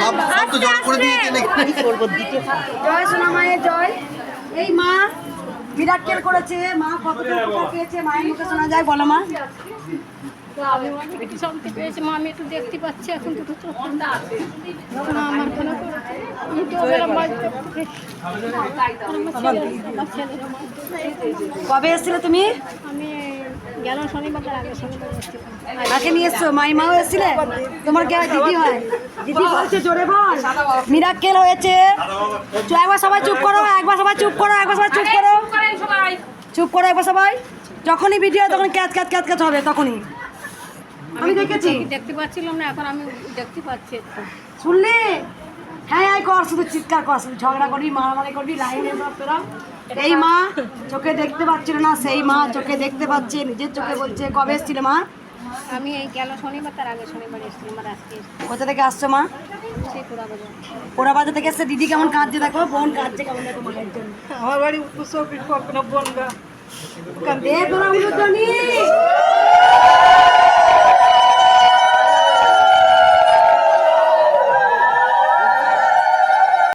সব সব তো জল করে দিয়েছে নাকি? জয় সোনা মায়ের জয় এই মা করেছে মা পেয়েছে মায়ের মুখে শোনা যায় বলো মা। আমি একটু মা আমি একটু দেখতে পাচ্ছি এখন দুটো চোখ আমার কোনো কবে এসেছিলে তুমি? আমি গেল শনিবার আগে শনিবার কাকে নিয়ে এসছো? মাই মাও এসেছিলে? তোমার কে দিদি হয়? দিদি বলছে জোরে বল। মিরাক্কেল হয়েছে। একবার সবাই চুপ করো একবার সবাই চুপ করো একবার সবাই চুপ করো। চুপ করো একবার সবাই। যখনই ভিডিও তখন ক্যাচ ক্যাচ ক্যাচ ক্যাচ হবে তখনই। আমি দেখেছি। দেখতে পাচ্ছিলাম না এখন আমি দেখতে পাচ্ছি। শুনলি? হ্যাঁ শুধু চিৎকার কর শুধু ঝগড়া করবি মারামারি করবি লাইনে তোরা। এই মা চোখে দেখতে পাচ্ছিল না সেই মা চোখে দেখতে পাচ্ছে নিজের চোখে বলছে কবে এসেছিল মা? আমি এই গেল শনিবার তার আগে শনিবার এসেছিলাম আর আজকে কোথা থেকে আসছো মা? পোড়া বাজার। থেকে এসছে। দিদি কেমন কাঁদছে দেখো বোন কাঁদছে কেমন দেখো মায়ের জন্য আমার বাড়ি উৎসব দে তোরা উলুধ্বনি!